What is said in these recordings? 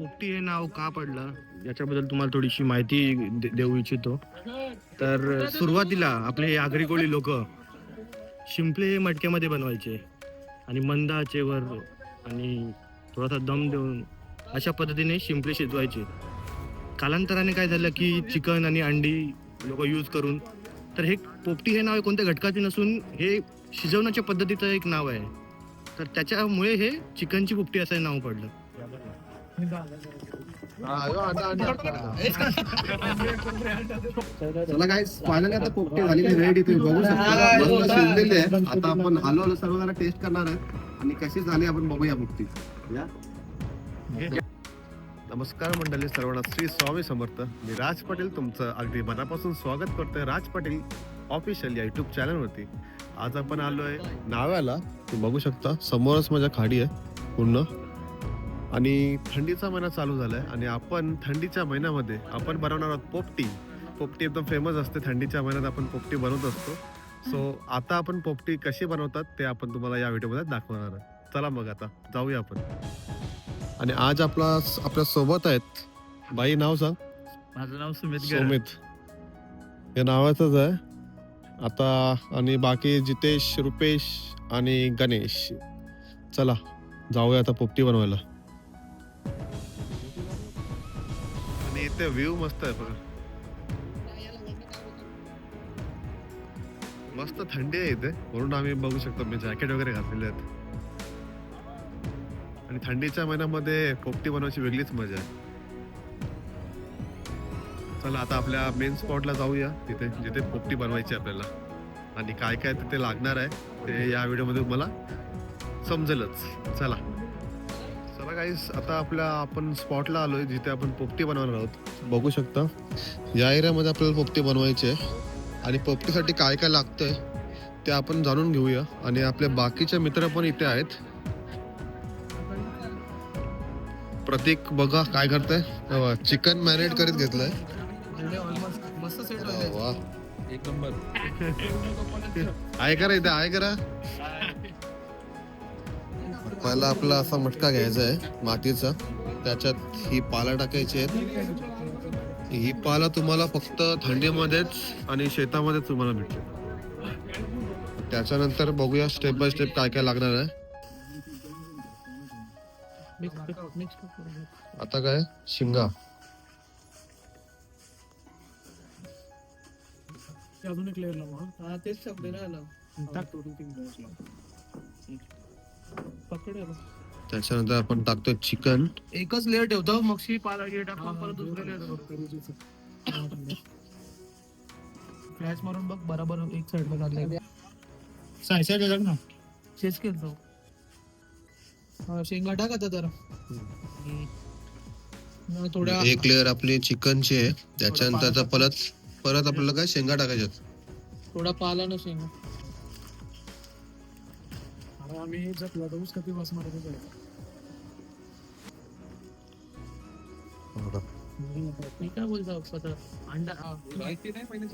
पोपटी हे नाव का पडलं? याच्याबद्दल तुम्हाला थोडीशी माहिती दे- देऊ इच्छितो. तर सुरुवातीला आपले हे आगरी कोळी लोक शिंपले हे मटक्यामध्ये बनवायचे आणि मंद आचेवर आणि थोडासा दम देऊन अशा पद्धतीने शिंपले शिजवायचे. कालांतराने काय झालं की चिकन आणि अंडी लोक यूज करून तर हे पोपटी हे नाव हे कोणत्या घटकाचे नसून हे शिजवण्याच्या पद्धतीचं एक नाव आहे. तर त्याच्यामुळे हे चिकनची पोपटी असं नाव पडलं. चला काय फायनली आता पोपटी झालेली रेडी तुम्ही बघू शकता. मस्त शिजलेली आहे. आता आपण हलो हलो सर्व जरा टेस्ट करणार आहे आणि कशी झाली आपण बघूया पोपटी या. नमस्कार मंडळी सर्वांना श्री स्वामी समर्थ. मी राज पाटील तुमचं अगदी मनापासून स्वागत करतोय राज पाटील ऑफिशियल या युट्यूब चॅनलवरती आज आपण आलोय नाव्याला. तुम्ही बघू शकता समोरच माझ्या खाडी आहे पूर्ण. आणि थंडीचा महिना चालू झालाय आणि आपण थंडीच्या महिन्यामध्ये आपण बनवणार आहोत पोपटी. पोपटी एकदम फेमस असते. थंडीच्या महिन्यात आपण पोपटी बनवत असतो. सो आता आपण पोपटी कशी बनवतात ते आपण तुम्हाला या व्हिडिओमध्ये दाखवणार आहे चला मग आता जाऊया आपण. आणि आज आपला आपल्यासोबत आहेत बाई नाव सांग. माझं नाव सुमित सुमित. या नावाचंच आहे. आता आणि बाकी जितेश रुपेश आणि गणेश. चला जाऊया आता पोपटी बनवायला. आणि व्ह्यू मस्त आहे बघा. मस्त थंडी आहे इथे. म्हणून आम्ही बघू शकतो मी जॅकेट वगैरे घातलेले आहेत. आणि थंडीच्या महिन्यामध्ये पोपटी बनवायची वेगळीच मजा आहे. चला आता आपल्या मेन स्पॉटला जाऊया तिथे जिथे पोपटी बनवायची आपल्याला. आणि काय काय तिथे लागणार आहे ते या व्हिडिओमध्ये तुम्हाला समजेलच. चला. काहीच आता आपल्या आपण स्पॉटला आलोय जिथे आपण पोपटी बनवणार आहोत. बघू शकता. या एरियामध्ये आपल्याला पोपटी बनवायची आहे. आणि पोपटीसाठी काय काय लागतंय ते आपण जाणून घेऊया. आणि आपले बाकीचे मित्र पण इथे आहेत. प्रतीक बघा काय करताय. चिकन मॅरिनेट करीत घेतलंय. आहे करा इथे? आहे करा पहिला आपला असा मटका घ्यायचा आहे मातीचा. त्याच्यात ही पाला टाकायची आहेत. ही पाला तुम्हाला फक्त थंडीमध्येच आणि शेतामध्येच तुम्हाला भेटते त्याच्यानंतर बघूया स्टेप बाय स्टेप काय काय लागणार आहे. आता काय? शिंगा. अजून एक लेअर लावा हा? तेच सगळे ना त्याच्यानंतर आपण टाकतोय चिकन. एकच लेअर ठेवतो मग शी पाला हे टाकून परत दुसरे लेअर फ्लॅश मारून बघ बरोबर एक साइडला काढले साय साइड ना. चेस केलतो हा शेंगा टाक आता मग थोड्या एक लेअर आपली चिकनची आहे. त्याच्यानंतर परत परत आपल्याला काय शेंगा टाकायच्यात थोडा पाला ना शेंगा. आम्ही जपला दोस कधी बस मारत मी काय बोलतो अंडा माहिती नाही पहिले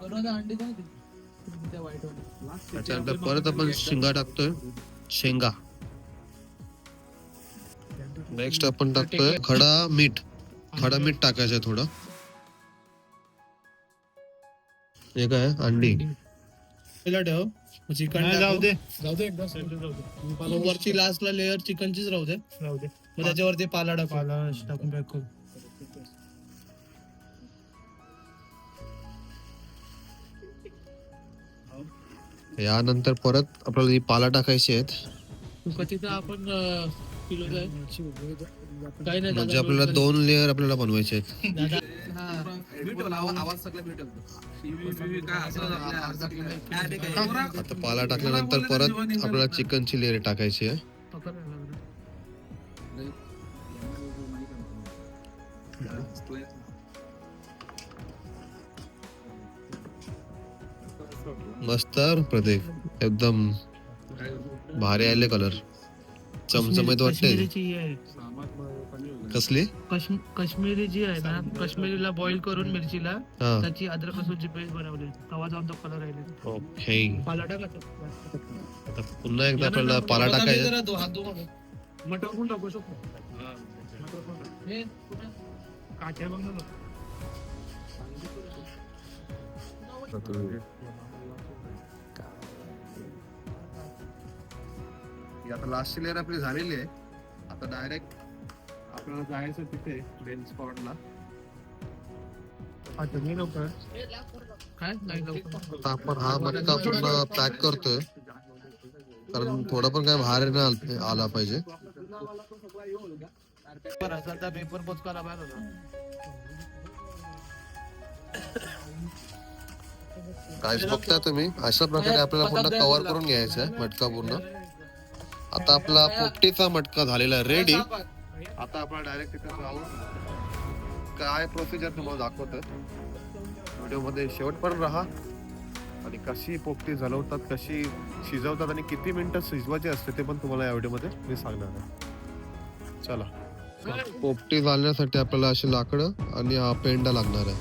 बरोबर अंडे? त्या. त्याच्यानंतर परत आपण शेंगा टाकतोय. शेंगा. नेक्स्ट आपण टाकतोय खडा मीठ. खडा मीठ टाकायचं थोडं. हे काय अंडी. ठेव चिकन जाऊ दे. जाऊ दे एकदा मग वरची लास्टला लेअर चिकनचीच राहू दे. राहू दे. मग त्याच्यावरती पाला टाकू. पाला टाकून पॅक करू. यानंतर परत आपल्याला ही पाला टाकायची आहेत आपण किलो काही नाही म्हणजे आपल्याला दोन लेअर आपल्याला बनवायचे आहेत. आता पाला टाकल्यानंतर परत आपल्याला चिकनची लेअर टाकायची आहे. मस्त प्रतीक एकदम भारी आले कलर चमचमीत वाटते काश्मीरीची आहे कसली? कश्म- काश्मीरी जी आहे ना काश्मीरीला बॉईल करून मिरचीला हा. त्याची अद्रक लसूणची पेस्ट बनवली. तवा जाऊन तो कलर राहिले ओके पाला टाकायचा आता पुन्हा एकदा आपल्याला पाला टाकायचा मटर पण टाकू शकतो. ही. आता लास्टची लेअर आपली झालेली आहे. आता डायरेक्ट आपल्याला जायचं तिथे बेन स्पॉटला आपण हा मटका पूर्ण पॅक करतोय. कारण थोडा पण काय बाहेर नाही आल- आला पाहिजे. पेपर करा काहीच बघताय तुम्ही अशा प्रकारे आपल्याला पूर्ण कव्हर करून घ्यायचं आहे मटका पूर्ण. आता आपला पोपटीचा मटका झालेला आहे रेडी आता आपण डायरेक्ट तिथे आहोत काय प्रोसिजर तुम्हाला दाखवतं व्हिडिओमध्ये शेवटपर्यंत राहा. आणि कशी पोपटी झालवतात कशी शिजवतात आणि किती मिनटं शिजवायची असते ते पण तुम्हाला या व्हिडिओमध्ये मी सांगणार आहे. चला. पोपटी घालण्यासाठी आपल्याला अशी लाकडं आणि हा पेंडा लागणार आहे.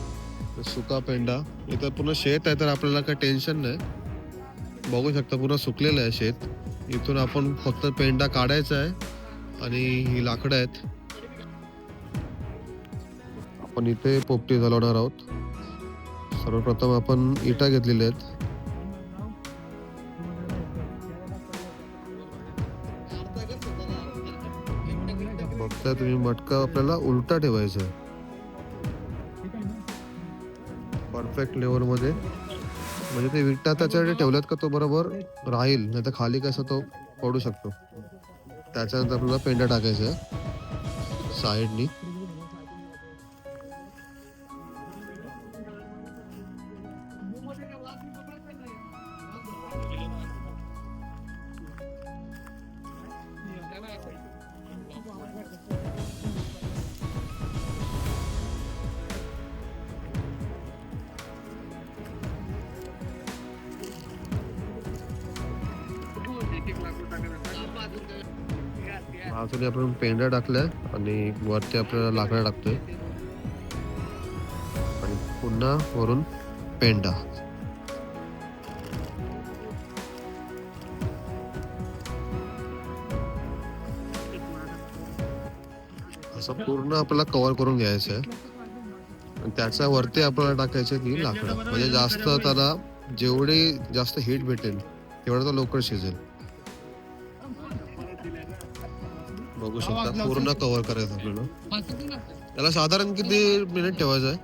तर सुका पेंडा. इथं पूर्ण शेत आहे तर आपल्याला काही टेन्शन नाही. बघू शकता पूर्ण सुकलेलं आहे शेत. इथून आपण फक्त पेंडा काढायचा आहे. आणि ही लाकडं आहेत. आपण इथे पोपटी घालवणार आहोत. सर्वप्रथम आपण इटा घेतलेल्या आहेत. बघता तुम्ही मटका आपल्याला उलटा ठेवायचा आहे. परफेक्ट लेवलमध्ये. म्हणजे ते विटा त्याच्याकडे ठेवल्यात का तो बरोबर राहील नाही तर खाली कसं तो पडू शकतो. त्याच्यानंतर आपल्याला पेंडा टाकायचा आहे. साईडनी. अजून आपण पेंडा टाकलाय आणि वरती आपल्याला लाकडं टाकतोय. आणि पुन्हा वरून पेंडा असं पूर्ण आपल्याला कव्हर करून घ्यायचं आहे. आणि त्याच्या वरती आपल्याला टाकायचं की लाकडं. म्हणजे जास्त त्याला जेवढी जास्त हीट भेटेल तेवढं तो लवकर शिजेल. बघू शकता. पूर्ण कव्हर करायचं आपल्याला. त्याला साधारण किती मिनिट ठेवायचं आहे?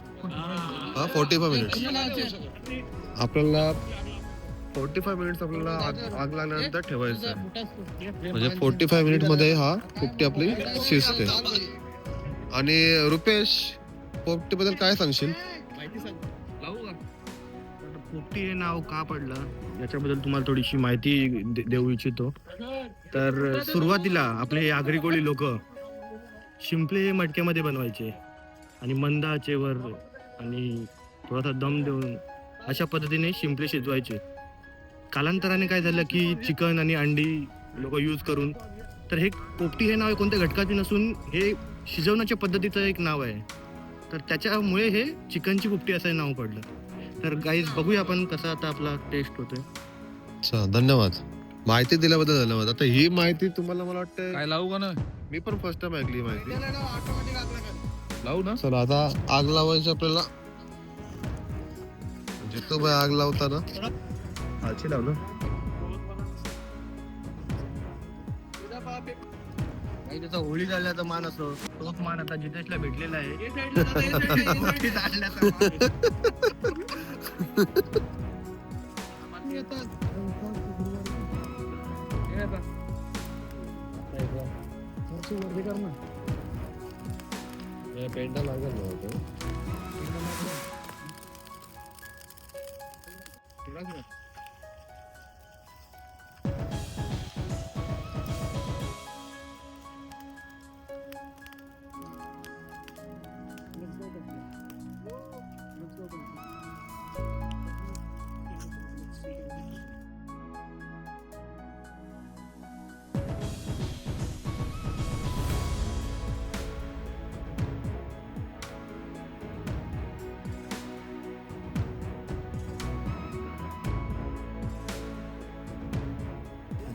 हा फोर्टी फाय मिनिट आपल्याला फोर्टी फाय मिनिट्स आपल्याला आग आग लागल्यानंतर ठेवायचं आहे. म्हणजे फोर्टी फाय मिनिटमध्ये हा पोपटी आपली शिजते आणि रुपेश पोपटी बद्दल काय सांगशील? पोपटी हे नाव का पडलं? याच्याबद्दल तुम्हाला थोडीशी माहिती देऊ इच्छितो. तर सुरुवातीला आपले आगरीकोळी आगरी लोक शिंपले हे मटक्यामध्ये बनवायचे आणि मंद आचेवर आणि थोडासा दम देऊन अशा पद्धतीने शिंपले शिजवायचे. कालांतराने काय झालं की चिकन आणि अंडी लोक यूज करून तर हे पोपटी हे नाव आहे कोणत्या घटकाचे नसून हे शिजवण्याच्या पद्धतीचं एक नाव आहे. तर त्याच्यामुळे हे चिकनची पोपटी असं नाव पडलं. तर गाईज बघूया आपण कसं आता आपला टेस्ट होतोय. धन्यवाद. माहिती दिल्याबद्दल धन्यवाद. आता ही माहिती तुम्हाला मला वाटतं काय लावू का ना? मी पण फर्स्ट टाइम ऐकली ही माहिती. लावू ना. चला आता आग लावायची आपल्याला. जितो बाय आग लावताना. आची लाव ना. त्याचा होळी झाल्याचा मान असतो. तोच मान आता जितेशला भेटलेला आहे. होळी झाल्याचा मान. पेंडा लागेल ना आता.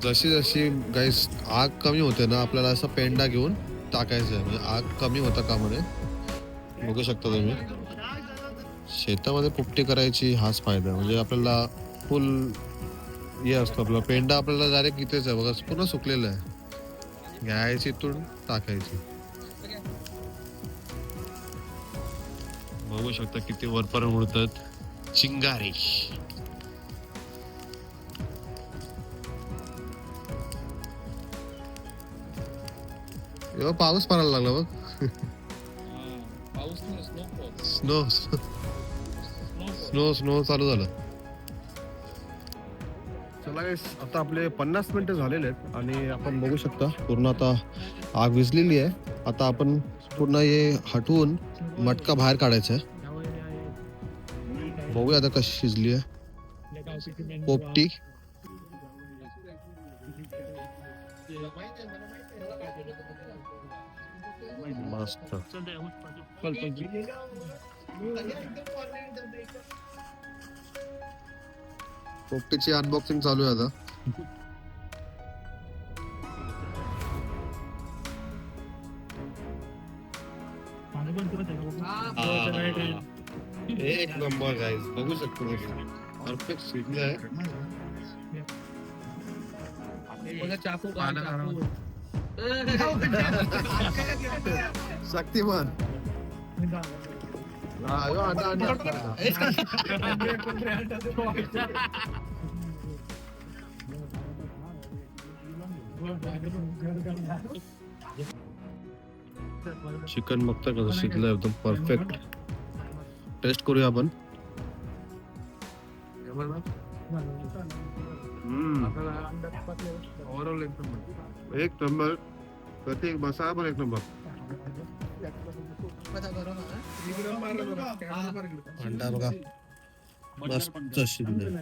जशी जशी गाईस आग कमी होते ना आपल्याला असा पेंडा घेऊन टाकायचं आहे. म्हणजे आग कमी होता कामा बघू शकता तुम्ही. शेतामध्ये पुपटी करायची हाच फायदा आहे. म्हणजे आपल्याला फुल हे असतो आपला पेंडा आपल्याला डायरेक्ट इथेच आहे. बघा पूर्ण सुकलेलं आहे. घ्यायची इथून टाकायची. बघू शकता किती वरपर्यंत उडतात. चिंगारी. एव्हा पाऊस पडायला लागला बघ. पाऊस नाही स्नो स्नो स्नो स्नो चालू झालं. चला guys, आता आपले पन्नास मिनिटं झालेले आहेत आणि आपण बघू शकता पूर्ण आता आग विझलेली आहे. आता आपण पूर्ण हे हटवून मटका बाहेर काढायचा आहे. बघूया आता कशी शिजली आहे. पोपटी. मस्त पोपटीची अनबॉक्सिंग चालू आहे आता. एक नंबर गाईज बघू शकतो परफेक्ट शिजलं आहे चाकू. शक्तिमान. चिकन बघता कसं शिजलं एकदम परफेक्ट टेस्ट करूया आपण. Overall एकदम एक नंबर. प्रत्येक मसाला पण एक नंबर. अंडा बघा. मस्त शिजलं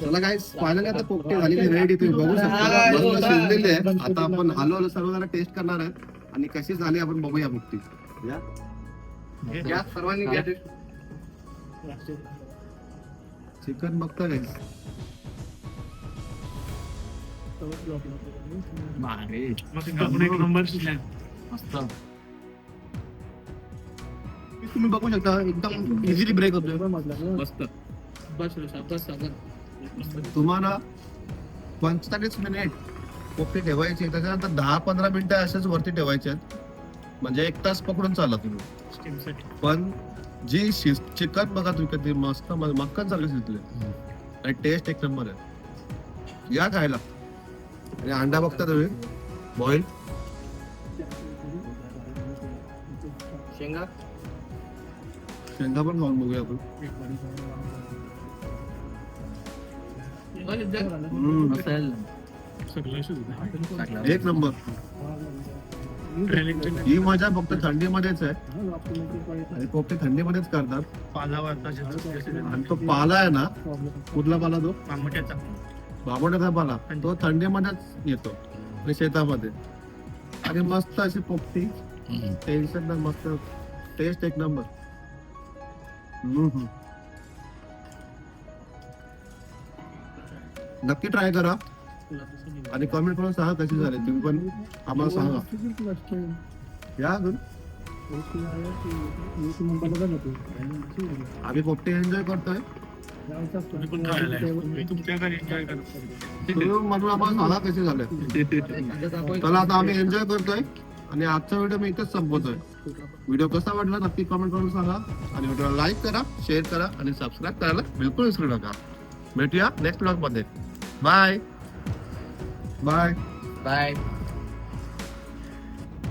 चला काय फायनली आता पोपटी झालेली रेडी तुम्ही बघू शकता. मस्त शिजलेली आहे. आता आपण हलू हलू सर्व जरा टेस्ट करणार आहेत आणि कशी झाली आपण बघूया पोपटी. या. या सर्वांनी घ्या चिकन बघता काय? तुम्ही बघू शकता एकदम इझिली ब्रेक होतोय. मस्त. बस बस बस तुम्हाला पंचेचाळीस मिनिट पोपटी ठेवायची त्याच्यानंतर दहा पंधरा मिनिटं असेच वरती ठेवायचे आहेत. म्हणजे एक तास पकडून चालला तुम्ही. पण जी चिकन बघा तुम्ही कधी मस्त मक्कन चालू शिजले आणि टेस्ट एक नंबर आहे. या खायला. आणि अंडा बघता तुम्ही? बॉईल शेंगा? शेंगा पण खाऊन बघूया आपण. एक नंबर ही मजा फक्त थंडीमध्येच आहे. आणि पोपटे थंडीमध्येच करतात. आणि तो पाला आहे ना कुठला पाला तो? बाबोड्याचा पाला. तो थंडीमध्येच येतो. आणि शेतामध्ये. आणि मस्त अशी पोपटी. टेन्शन नाही मस्त. टेस्ट एक नंबर. नक्की ट्राय करा. आणि कमेंट करून सांगा कशी झाले तुम्ही पण आम्हाला सांगा. या अजून. आम्ही पोपटे एन्जॉय करतोय. तुम्ही म्हणून आम्हाला सांगा कसे झाले. चला आता आम्ही एन्जॉय करतोय. आणि आजचा व्हिडिओ मी इथेच संपवतोय. व्हिडिओ कसा वाटला नक्की कमेंट करून सांगा. आणि व्हिडिओला लाईक करा शेअर करा आणि सबस्क्राईब करायला बिलकुल विसरू नका. भेटूया नेक्स्ट ब्लॉगमध्ये. Bye bye bye